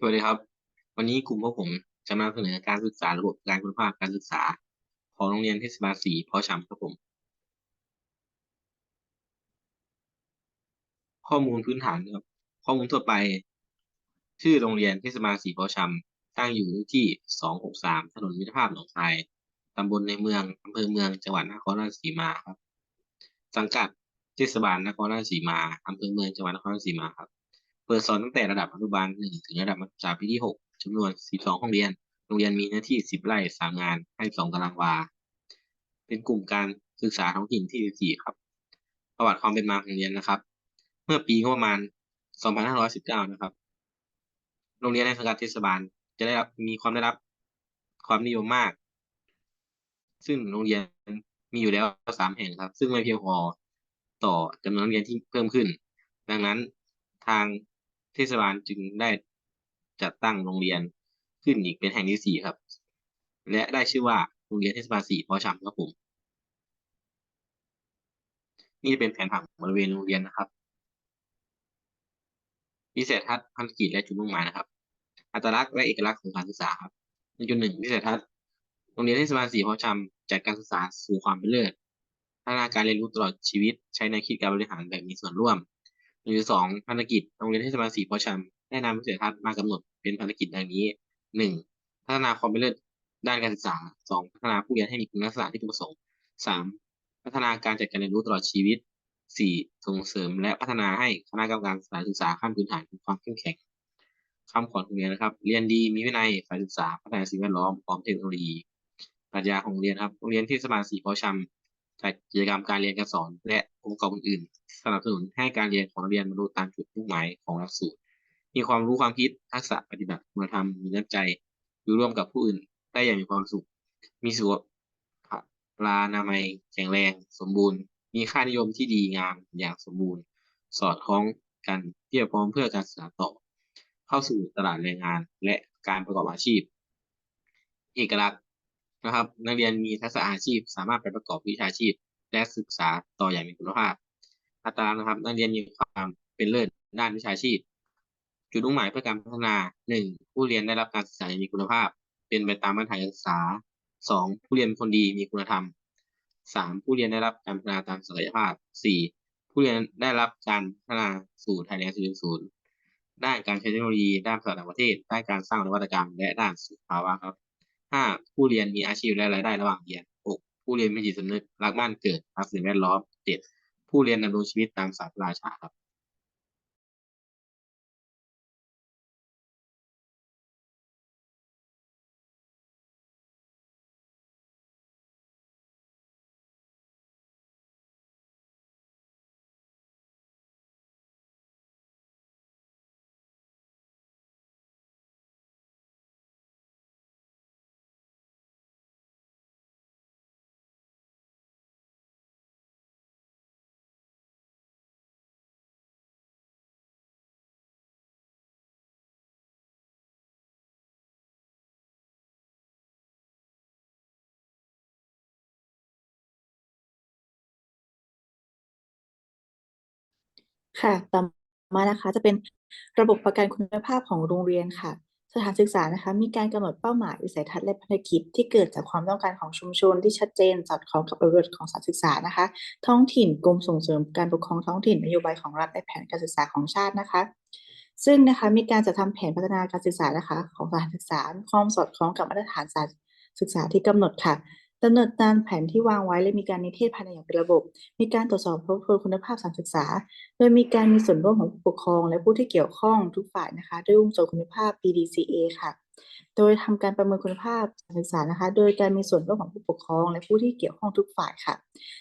สวัสดีครับ วันนี้กลุ่มพวกผมจะมาเสนอการศึกษาระบบการคุณภาพการศึกษา ของโรงเรียนเทศบาลสีพอชำครับผม ข้อมูลพื้นฐานครับ ข้อมูลทั่วไป ชื่อโรงเรียนเทศบาลสีพอชำตั้งอยู่ที่ 263 ถนนมิตรภาพหนองคายตำบลในเมืองอำเภอเมืองจังหวัดนครราชสีมาครับ สังกัดเทศบาลนครราชสีมาอำเภอเมืองจังหวัดนครราชสีมาครับ เปิดสอนตั้งแต่ระดับอนุบาลหนึ่งถึงระดับมัธยมปีที่หกจำนวน12ห้องเรียน โรงเรียนมีเนื้อที่10ไร่3งานให้2ตารางวา เป็นกลุ่มการศึกษาท้องถิ่นที่14ครับ ประวัติความเป็นมาของโรงเรียนนะครับ เมื่อปีงบประมาณ2519นห้าร้อยสิบเก้านะครับ โรงเรียนในสังกัดเทศบาลจะได้รับมีความได้รับความนิยมมาก ซึ่งโรงเรียนมีอยู่แล้วสามแห่งครับ ซึ่งไม่เพียงพอต่อจำนวนนักเรียนที่เพิ่มขึ้น ดังนั้นทาง ทศบาลจึงได้จัดตั้งโรงเรียนขึ้นอีกเป็นแห่งที่สี่ครับ และได้ชื่อว่าโรงเรียนเทศบาลสี่พอชำครับผม นี่เป็นแผนผังบริเวณโรงเรียนนะครับวิสัยทัศน์ภารกิจและจุดมุ่งหมายนะครับ อัตลักษณ์และเอกลักษณ์ของการศึกษาครับในจุดหนึ่งวิสัยทัศน์โรงเรียนเทศบาลสี่พอชำจัดการศึกษาสู่ความเป็นเลิศพัฒนาการเรียนรู้ตลอดชีวิต ใช้ในคิดการบริหารแบบมีส่วนร่วม นึ่งสองภารกิจโรงเรียนเทศบาลสีพอชำได้นำวิสัยทัศน์มากำหนดเป็นภารกิจดังนี้หนึ่งพัฒนาความเป็นเลิศด้านการศึกษาสองพัฒนาผู้เรียนให้มีคุณลักษณะที่พึงประสงค์สามพัฒนาการจัดการเรียนรู้ตลอดชีวิตสี่ส่งเสริมและพัฒนาให้คณะกรรมการสถานศึกษาขั้นพื้นฐานมีความเข้มแข็งคำขวัญของโรงเรียนนะครับ เรียนดีมีวินัยฝ่ายศึกษาพัฒนาสิ่งแวดล้อมพร้อมเทคโนโลยีปรัชญาของโรงเรียนครับโรงเรียนเทศบาลสีพอชำ จัดกิจกรรมการเรียนการสอน และองค์ประกอบอื่นๆสนับสนุนให้การเรียนของนักเรียนบรรลุตามจุดมุ่งหมายของหลักสูตร มีความรู้ความคิดทักษะปฏิบัติคุณธรรมมีน้ำใจอยู่ร่วมกับผู้อื่นได้อย่างมีความสุข มีสุขภานามัยแข็งแรง สมบูรณ์ มีค่านิยมที่ดีงามอย่างสมบูรณ์ สอดคล้องกันเพียบพร้อมเพื่อการศึกษาต่อ เข้าสู่ตลาดแรงงานและการประกอบอาชีพ เอกลักษณ์ นะครับ นักเรียนมีทักษะอาชีพ สามารถไปประกอบวิชาชีพ และศึกษาต่ออย่างมีคุณภาพอัตรานะครับ นักเรียนมีความเป็นเลิศด้านวิชาชีพ จุดมุ่งหมายเพื่อการพัฒนาหนึ่งผู้เรียนได้รับการศึกษาอย่างมีคุณภาพ เป็นไปตามมาตรฐานการศึกษาสองผู้เรียนเป็นคนดีมีคุณธรรมสามผู้เรียนได้รับการพัฒนาตามศักยภาพสี่ผู้เรียนได้รับการพัฒนาสู่ไทยแลนด์4.0ด้านการใช้เทคโนโลยี ด้านภาษาต่างประเทศ ด้านการสร้างนวัตกรรม และด้านสุขภาวะครับ ห้าผู้เรียนมีอาชีพและรายได้ระหว่างเรียนหกผู้เรียนมีจิตสำนึกรักบ้านเกิดรักสิ่งแวดล้อมเจ็ดผู้เรียนดำรงชีวิตตามศาสตร์ราชาครับ ค่ะ ต่อมานะคะจะเป็นระบบประกันคุณภาพของโรงเรียนค่ะ สถานศึกษานะคะ มีการกำหนดเป้าหมายวิสัยทัศน์และภารกิจที่เกิดจากความต้องการของชุมชนที่ชัดเจนสอดคล้องกับบริบทของสถานศึกษานะคะ ท้องถิ่นกรมส่งเสริมการปกครองท้องถิ่นนโยบายของรัฐและแผนการศึกษาของชาตินะคะ ซึ่งนะคะมีการจัดทำแผนพัฒนาการศึกษานะคะ ของสถานศึกษาความสอดคล้องกับมาตรฐานสถานศึกษาที่กำหนดค่ะ ดำเนินตามแผนที่วางไว้และมีการนิเทศภายในอย่างเป็นระบบ มีการตรวจสอบทบทวนคุณภาพสานศึกษา โดยมีการมีส่วนร่วมของผู้ปกครอง และผู้ที่เกี่ยวข้องทุกฝ่ายนะคะด้วยองค์กรคุณภาพ PDCA ค่ะ โดยทำการประเมินคุณภาพการศึกษานะคะ โดยการมีส่วนร่วมของผู้ปกครอง และผู้ที่เกี่ยวข้องทุกฝ่ายค่ะ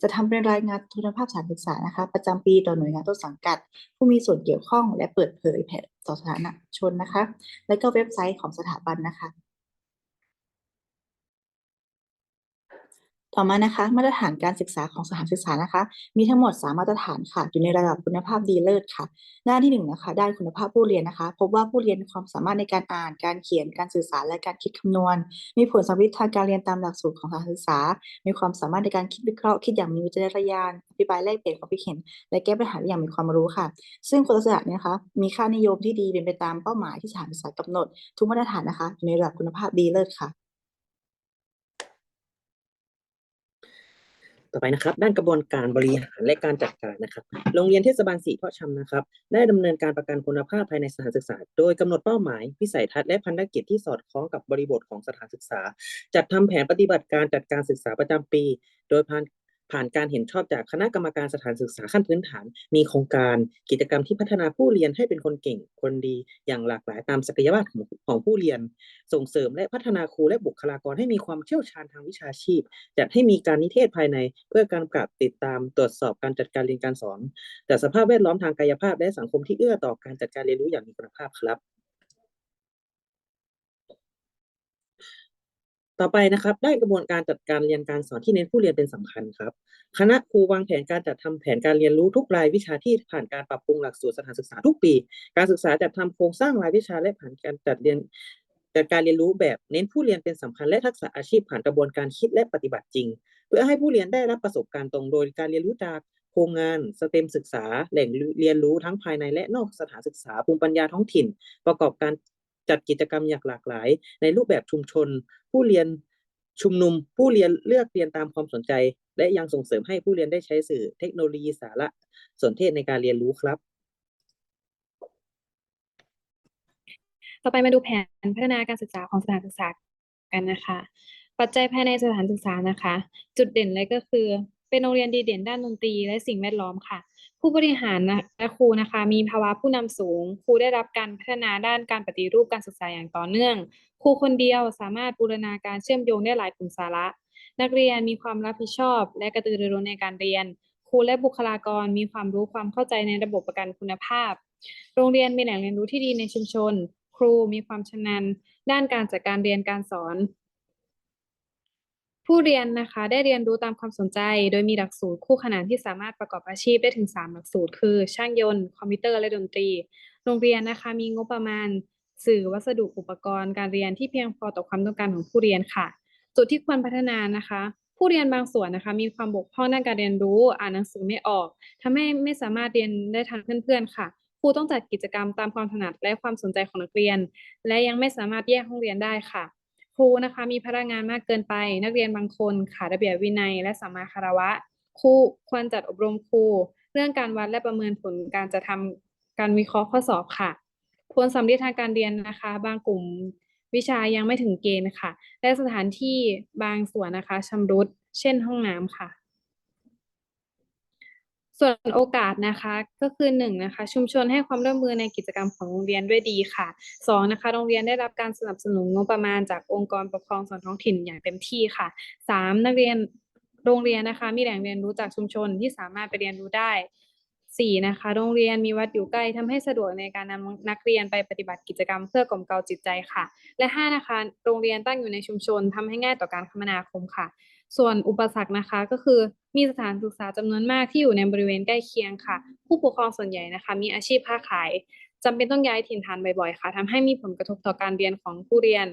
จะทำเป็นรายงานคุณภาพสานศึกษานะคะ ประจำปีต่อหน่วยงานต้นสังกัด ผู้มีส่วนเกี่ยวข้องและเปิดเผยแผนต่อสาธารณชนนะคะ และก็เว็บไซต์ของสถาบันนะคะ ต่อมานะคะ มาตรฐานการศึกษาของสถานศึกษานะคะ มีทั้งหมด 3 มาตรฐานค่ะ อยู่ในระดับคุณภาพดีเลิศค่ะ ด้านที่หนึ่งนะคะด้านคุณภาพผู้เรียนนะคะ พบว่าผู้เรียนมีความสามารถในการอ่าน การเขียน การสื่อสาร และการคิดคำนวณ มีผลสำลิดทางการเรียนตามหลักสูตรของสถานศึกษา มีความสามารถในการคิดวิเคราะห์คิดอย่างมีวิจารณญาณอธิบายแลกเปลี่ยนความคิดเห็น และแก้ปัญหาได้อย่างมีความรู้ค่ะ ซึ่งคุณลักษณะนี้นะคะ มีค่านิยมที่ดีเป็นไปตามเป้าหมายที่สถานศึกษากำหนด ทุกมาตรฐานนะคะอยู่ในระดับคุณภาพดีเลิศค่ะ ต่อไปนะครับ ด้านกระบวนการบริหารและการจัดการนะครับ โรงเรียนเทศบาลสีเพาะชำนะครับ ได้ดำเนินการประกันคุณภาพภายในสถานศึกษา โดยกำหนดเป้าหมาย วิสัยทัศน์และพันธกิจที่สอดคล้องกับบริบทของสถานศึกษา จัดทำแผนปฏิบัติการจัดการศึกษาประจำปี โดยผ่าน ผ่านการเห็นชอบจากคณะกรรมการสถานศึกษาขั้นพื้นฐาน มีโครงการกิจกรรมที่พัฒนาผู้เรียนให้เป็นคนเก่งคนดี อย่างหลากหลายตามศักยภาพของของผู้เรียน ส่งเสริมและพัฒนาครูและบุคลากรให้มีความเชี่ยวชาญทางวิชาชีพ จัดให้มีการนิเทศภายใน เพื่อการกำกับติดตามตรวจสอบการจัดการเรียนการสอนแต่สภาพแวดล้อมทางกายภาพและสังคมที่เอื้อต่อการจัดการเรียนรู้อย่างมีคุณภาพครับ ต่อไปนะครับได้กระบวนการจัดการเรียนการสอนที่เน้นผู้เรียนเป็นสำคัญครับ คณะครูวางแผนการจัดทำแผนการเรียนรู้ทุกรายวิชาที่ผ่านการปรับปรุงหลักสูตรสถานศึกษาทุกปี การศึกษาจัดทำโครงสร้างรายวิชาและผ่านการจัดเรียนจัดการเรียนรู้แบบเน้นผู้เรียนเป็นสำคัญและทักษะอาชีพผ่านกระบวนการคิดและปฏิบัติจริง เพื่อให้ผู้เรียนได้รับประสบการณ์ตรงโดยการเรียนรู้จากโครงงานสเต็มศึกษา แหล่งเรียนรู้ทั้งภายในและนอกสถานศึกษาภูมิปัญญาท้องถิ่น ประกอบการ จัดกิจกรรมอย่างหลากหลาย ในรูปแบบชุมชน ผู้เรียนชุมนุม ผู้เรียนเลือกเรียนตามความสนใจ และยังส่งเสริมให้ผู้เรียนได้ใช้สื่อเทคโนโลยีสารสนเทศในการเรียนรู้ครับ ต่อไปมาดูแผนพัฒนาการศึกษาของสถานศึกษากันนะคะ ปัจจัยภายในสถานศึกษานะคะ จุดเด่นเลยก็คือ เป็นโรงเรียนดีเด่นด้านดนตรีและสิ่งแวดล้อมค่ะ ผู้บริหารนะและครูนะคะ มีภาวะผู้นำสูง ครูได้รับการพัฒนาด้านการปฏิรูปการศึกษาอย่างต่อเนื่อง ครูคนเดียวสามารถบูรณาการเชื่อมโยงได้หลายกลุ่มสาระ นักเรียนมีความรับผิดชอบ และกระตือรือร้นในการเรียน ครูและบุคลากรมีความรู้ความเข้าใจในระบบประกันคุณภาพ โรงเรียนมีแหล่งเรียนรู้ที่ดีในชุมชน ครูมีความชำนาญด้านการจัดการเรียนการสอน ผู้เรียนนะคะได้เรียนรู้ตามความสนใจ โดยมีหลักสูตรคู่ขนานที่สามารถประกอบอาชีพได้ถึง 3 หลักสูตร คือ ช่างยนต์ คอมพิวเตอร์และดนตรี โรงเรียนนะคะมีงบประมาณ สื่อวัสดุอุปกรณ์การเรียนที่เพียงพอต่อความต้องการของผู้เรียนค่ะ จุดที่ควรพัฒนานะคะ ผู้เรียนบางส่วนนะคะมีความบกพร่องด้านการเรียนรู้อ่านหนังสือไม่ออกทำให้ไม่สามารถเรียนได้ทันเพื่อนๆค่ะครูต้องจัดกิจกรรมตามความถนัดและความสนใจของนักเรียน และยังไม่สามารถแยกห้องเรียนได้ค่ะ ครูนะคะมีพนักงานมากเกินไป นักเรียนบางคนขาดระเบียบวินัย และสัมมาคารวะครูควรจัดอบรมครู เรื่องการวัดและประเมินผลการจะทำการวิเคราะห์ข้อสอบค่ะผลสำเร็จทางการเรียนนะคะ บางกลุ่มวิชายังไม่ถึงเกณฑ์ค่ะ และสถานที่บางส่วนนะคะชำรุด เช่นห้องน้ำค่ะ ส่วนโอกาสนะคะก็คือหนึ่งนะคะชุมชนให้ความร่วมมือในกิจกรรมของโรงเรียนด้วยดีค่ะสองนะคะโรงเรียนได้รับการสนับสนุนงบประมาณจากองค์กรปกครองส่วนท้องถิ่นอย่างเต็มที่ค่ะสามนักเรียนโรงเรียนนะคะ มีแหล่งเรียนรู้จากชุมชนที่สามารถไปเรียนรู้ได้สี่นะคะโรงเรียนมีวัดอยู่ใกล้ทำให้สะดวกในการนำนักเรียนไปปฏิบัติกิจกรรมเพื่อกล่อมเกลาจิตใจค่ะ และห้านะคะ โรงเรียนตั้งอยู่ในชุมชนทำให้ง่ายต่อการคมนาคมค่ะ ส่วนอุปสรรคนะคะก็คือมีสถานศึกษาจำนวนมากที่อยู่ในบริเวณใกล้เคียงค่ะ ผู้ปกครองส่วนใหญ่นะคะ มีอาชีพค้าขายจำเป็นต้องย้ายถิ่นฐานบ่อยๆค่ะทำให้มีผลกระทบต่อการเรียนของผู้เรียน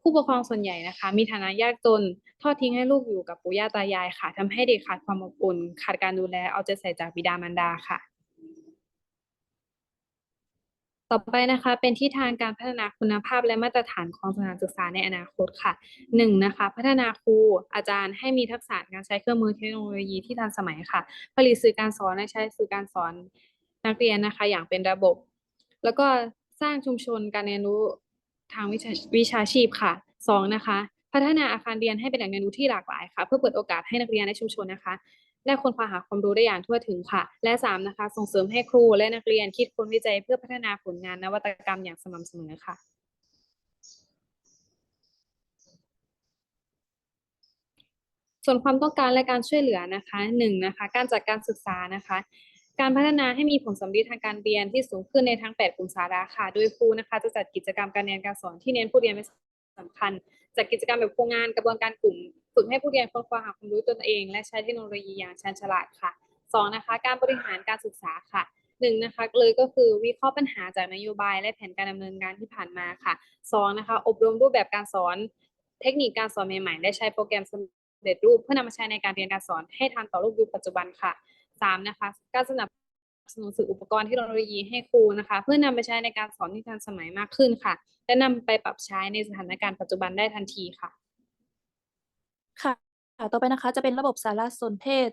ผู้ปกครองส่วนใหญ่นะคะ มีฐานะยากจนทอดทิ้งให้ลูกอยู่กับปู่ย่าตายายค่ะทำให้เด็กขาดความอบอุ่น ขาดการดูแลเอาใจใส่จากบิดามารดาค่ะ ต่อไปนะคะ เป็นที่ทางการพัฒนาคุณภาพและมาตรฐานของสถานศึกษาในอนาคตค่ะหนึ่งนะคะ พัฒนาครูอาจารย์ให้มีทักษะการใช้เครื่องมือเทคโนโลยีที่ทันสมัยค่ะ ผลิตสื่อการสอนและใช้สื่อการสอนนักเรียนนะคะ อย่างเป็นระบบ แล้วก็สร้างชุมชนการเรียนรู้ทางวิชาวิชาชีพค่ะสองนะคะพัฒนาอาคารเรียนให้เป็นแหล่งเรียนรู้ที่หลากหลายค่ะ เพื่อเปิดโอกาสให้นักเรียนในชุมชนนะคะ ได้ค้นคว้าหาความรู้ได้อย่างทั่วถึงค่ะ และสามนะคะ ส่งเสริมให้ครูและนักเรียนคิดค้นวิจัยเพื่อพัฒนาผลงานนวัตกรรมอย่างสม่ำเสมอค่ะส่วนความต้องการและการช่วยเหลือนะคะหนึ่งนะคะการจัดการศึกษานะคะ การพัฒนาให้มีผลสำลิดทางการเรียนที่สูงขึ้นในทั้ง 8 กลุ่มสาระค่ะ โดยครูนะคะจะจัดกิจกรรมการเรียนการสอนที่เน้นผู้เรียนเป็นสำคัญจัดกิจกรรมแบบโครงงานกระบวนการกลุ่ม ฝึกให้ผู้เรียนค้นคว้าหาความรู้ตนเอง และใช้เทคโนโลยีอย่างชาญฉลาดค่ะสองนะคะ การบริหารการศึกษาค่ะหนึ่งนะคะเลยก็คือวิเคราะห์ปัญหาจากนโยบายและแผนการดำเนินงานที่ผ่านมาค่ะสองนะคะอบรมรูปแบบการสอนเทคนิคการสอนใหม่ๆและใช้โปรแกรมสำเร็จรูป เพื่อนำมาใช้ในการเรียนการสอนให้ทันต่อรูปยุคปัจจุบันค่ะสามนะคะการสนับสนุนสื่ออุปกรณ์เทคโนโลยีให้ครูนะคะ เพื่อนำไปใช้ในการสอนที่ทันสมัยมากขึ้นค่ะ และนำไปปรับใช้ในสถานการณ์ปัจจุบันได้ทันทีค่ะ ค่ะต่อไปนะคะจะเป็นระบบสารสนเทศ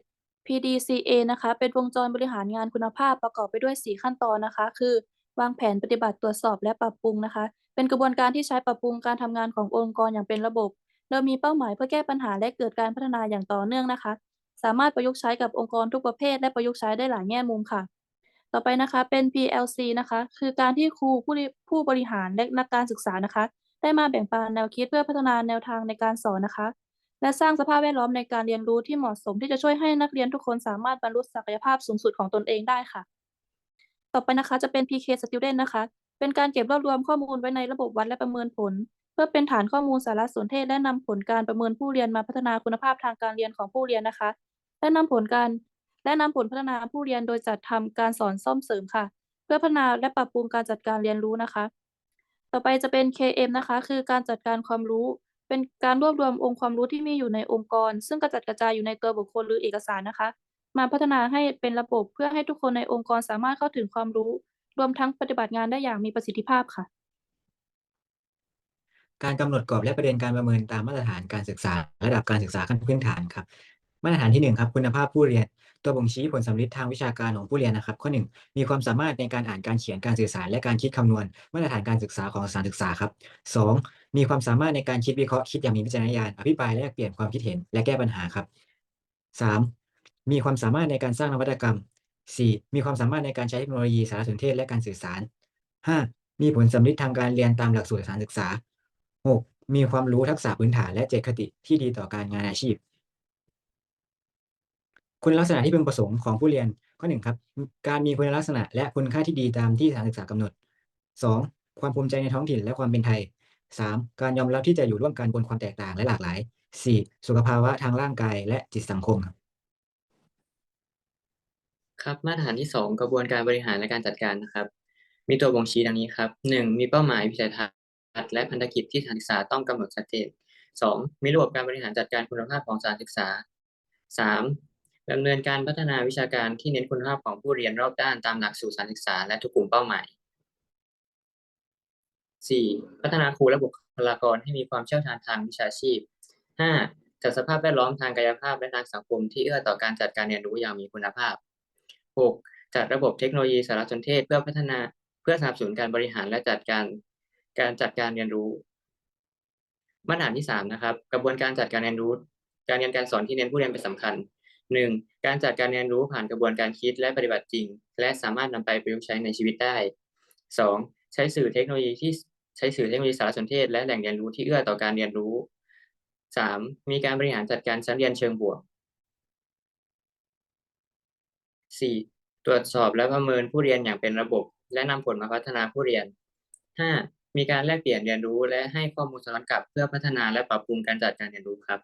PDCA นะคะ เป็นวงจรบริหารงานคุณภาพประกอบไปด้วย 4 ขั้นตอนนะคะ คือ วางแผนปฏิบัติตรวจสอบและปรับปรุงนะคะ เป็นกระบวนการที่ใช้ปรับปรุงการทำงานขององค์กรอย่างเป็นระบบโดยมีเป้าหมายเพื่อแก้ปัญหาและเกิดการพัฒนาอย่างต่อเนื่องนะคะ สามารถประยุกต์ใช้กับองค์กรทุกประเภท และประยุกต์ใช้ได้หลายแง่มุมค่ะ ต่อไปนะคะเป็น PLC นะคะ คือการที่ครูผู้ผู้บริหารและนักการศึกษานะคะ ได้มาแบ่งปันแนวคิดเพื่อพัฒนาแนวทางในการสอนนะคะ และสร้างสภาพแวดล้อมในการเรียนรู้ที่เหมาะสมที่จะช่วยให้นักเรียนทุกคนสามารถบรรลุศักยภาพสูงสุดของตนเองได้ค่ะ ต่อไปนะคะจะเป็น PK Student นะคะ เป็นการเก็บรวบรวมข้อมูลไว้ในระบบวัดและประเมินผล เพื่อเป็นฐานข้อมูลสารสนเทศและนำผลการประเมินผู้เรียนมาพัฒนาคุณภาพทางการเรียนของผู้เรียนนะคะ และนำผลการและนำผลพัฒนาผู้เรียนโดยจัดทำการสอนซ่อมเสริมค่ะ เพื่อพัฒนาและปรับปรุงการจัดการเรียนรู้นะคะ ต่อไปจะเป็น KM นะคะ คือการจัดการความรู้ เป็นการรวบรวมองค์ความรู้ที่มีอยู่ในองค์กร ซึ่งกระจัดกระจายอยู่ในตัวบุคคลหรือเอกสารนะคะ มาพัฒนาให้เป็นระบบเพื่อให้ทุกคนในองค์กรสามารถเข้าถึงความรู้ รวมทั้งปฏิบัติงานได้อย่างมีประสิทธิภาพค่ะ การกำหนดกรอบและประเด็นการประเมินตามมาตรฐานการศึกษา ระดับการศึกษาขั้นพื้นฐานครับมาตรฐานที่หนึ่งครับคุณภาพผู้เรียน ตัวบ่งชี้ผลสำลิดทางวิชาการของผู้เรียนนะครับ ข้อหนึ่งมีความสามารถในการอ่านการเขียนการสื่อสาร และการคิดคำนวณ มาตรฐานการศึกษาของสถานศึกษาครับสอง มีความสามารถในการคิดวิเคราะห์คิดอย่างมีวิจารณญาณอภิปรายแลแลกเปลี่ยนความคิดเห็นและแก้ปัญหาครับสามมีความสามารถในการสร้างนวัตกรรมสี่มีความสามารถในการใช้เทคโนโลยีสารสนเทศและการสื่อสารห้ามีผลสำลิดทางการเรียนตามหลักสูตรสานศึกษาหกมีความรู้ทักษะพื้นฐานและเจตคติที่ดีต่อการงานอาชีพ คุณลักษณะที่พึงประสงค์ของผู้เรียนข้อหนึ่งครับ การมีคุณลักษณะและคุณค่าที่ดีตามที่สถานศึกษากำหนดสองความภูมิใจในท้องถิ่นและความเป็นไทย สามการยอมรับที่จะอยู่ร่วมกันบนความแตกต่างและหลากหลายสี่สุขภาวะทางร่างกายและจิตสังคมครับครับมาตรฐานที่สองกระบวนการบริหารและการจัดการนะครับ มีตัวบ่งชี้ดังนี้ครับหนึ่งมีเป้าหมายวิสัยทัศน์และพันธกิจที่สถานศึกษาต้องกำหนดชัดเจนสองมีระบบการบริหารจัดการคุณภาพของสถานศึกษาสามดำเนินการพัฒนาวิชาการที่เน้นคุณภาพของผู้เรียนรอบด้านตามหลักสูตรสถานศึกษาและทุกกลุ่มเป้าหมาย สี่พัฒนาครูและบุคลากรให้มีความเชี่ยวชาญทางวิชาชีพห้าจัดสภาพแวดล้อมทางกายภาพและทางสังคมที่เอื้อต่อการจัดการเรียนรู้อย่างมีคุณภาพ 6. จัดระบบเทคโนโลยีสารสนเทศเพื่อพัฒนาเพื่อสนับสนุนการบริหารและจัดการการจัดการเรียนรู้มาตรฐานที่ 3 นะครับ กระบวนการจัดการเรียนรู้ การเรียนการสอนที่เน้นผู้เรียนเป็นสำคัญ 1. การจัดการเรียนรู้ผ่านกระบวนการคิดและปฏิบัติจริง และสามารถนำไปประยุกต์ใช้ในชีวิตได้ 2. ใช้สื่อเทคโนโลยีที่ ช้สื่อเทคโนโลยีสารสนเทศ และแหล่งเรียนรู้ที่เอื้อต่อการเรียนรู้ 3. มีการบริหารจัดการชั้นเรียนเชิงบวก 4. ตรวจสอบและประเมินผู้เรียนอย่างเป็นระบบ และนำผลมาพัฒนาผู้เรียน 5. มีการแลกเปลี่ยนเรียนรู้และให้ข้อมูลสำกลับเพื่อพัฒนาและปรับปรุงการจัดการเรียนรู้ครับ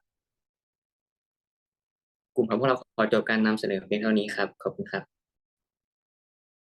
กลุ่มของพวกเราขอจบการนำเสนอเพียงเท่านี้ครับ ขอบคุณครับ